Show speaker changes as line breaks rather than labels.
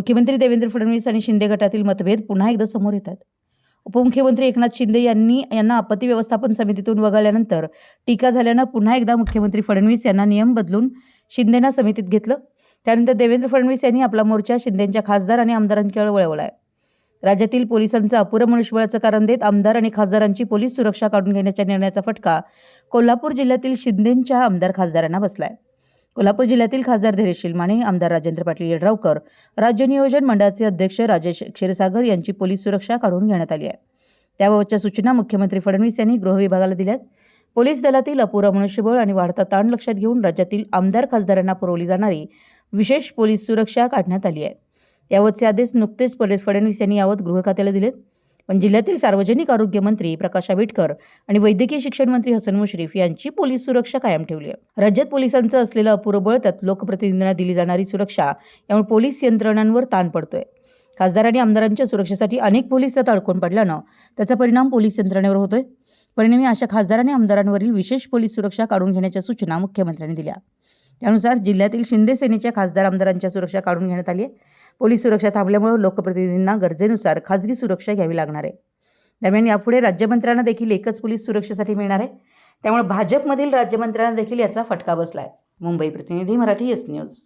मुख्यमंत्री देवेंद्र फडणवीस आणि शिंदे गटातील मतभेद पुन्हा एकदा समोर येतात. उपमुख्यमंत्री एकनाथ शिंदे यांनी यांना आपत्ती व्यवस्थापन समितीतून वगळल्यानंतर टीका झाल्यानं पुन्हा एकदा मुख्यमंत्री फडणवीस यांना नियम बदलून शिंदेना समितीत घेतलं. त्यानंतर देवेंद्र फडणवीस यांनी आपला मोर्चा शिंदेंच्या खासदार आणि आमदारांकडे वळवला आहे राज्यातील पोलिसांचं अपुरं मनुष्यबळाचं कारण देत आमदार आणि खासदारांची पोलीस सुरक्षा काढून घेण्याच्या निर्णयाचा फटका कोल्हापूर जिल्ह्यातील शिंदेंच्या आमदार खासदारांना बसलाय. कोल्हापूर जिल्ह्यातील खासदार धीरेश शिलमाने आमदार राजेंद्र पाटील यड्रावकर राज्य नियोजन मंडळाचे अध्यक्ष राजेश क्षीरसागर यांची पोलीस सुरक्षा काढून घेण्यात आली आहे. त्याबाबतच्या सूचना मुख्यमंत्री फडणवीस यांनी गृह विभागाला दिल्यात. पोलीस दलातील अपुरा मनुष्यबळ आणि वाढता ताण लक्षात घेऊन राज्यातील आमदार खासदारांना पुरवली जाणारी विशेष पोलीस सुरक्षा काढण्यात आली आहे. यावतचे आदेश नुकतेच पोलीस फडणवीस यांनी यावत गृह खात्याला दिलेत. पण जिल्ह्यातील सार्वजनिक आरोग्य मंत्री प्रकाश आंबेडकर आणि वैद्यकीय शिक्षण मंत्री हसन मुश्रीफ यांची पोलीस सुरक्षा कायम ठेवली आहे. राज्यात पोलिसांचं असलेलं अपुरं बळ त्यात लोकप्रतिनिधींना दिली जाणारी सुरक्षा यामुळे पोलीस यंत्रणांवर ताण पडतोय. खासदार आणि आमदारांच्या सुरक्षेसाठी अनेक पोलीस त्यात अडकून पडल्यानं त्याचा परिणाम पोलीस यंत्रणेवर होतोय. परिणामी अशा खासदार आणि आमदारांवरील विशेष पोलीस सुरक्षा काढून घेण्याच्या सूचना मुख्यमंत्र्यांनी दिल्या. त्यानुसार जिल्ह्यातील शिंदे सेनेच्या खासदार आमदारांच्या सुरक्षा काढून घेण्यात आली आहे. पोलीस सुरक्षा थांबल्यामुळे लोकप्रतिनिधींना गरजेनुसार खाजगी सुरक्षा घ्यावी लागणार आहे. दरम्यान यापुढे राज्यमंत्र्यांना देखील एकच पोलीस सुरक्षेसाठी मिळणार आहे. त्यामुळे भाजपमधील राज्यमंत्र्यांना देखील याचा फटका बसला आहे मुंबई प्रतिनिधी मराठी एस न्यूज.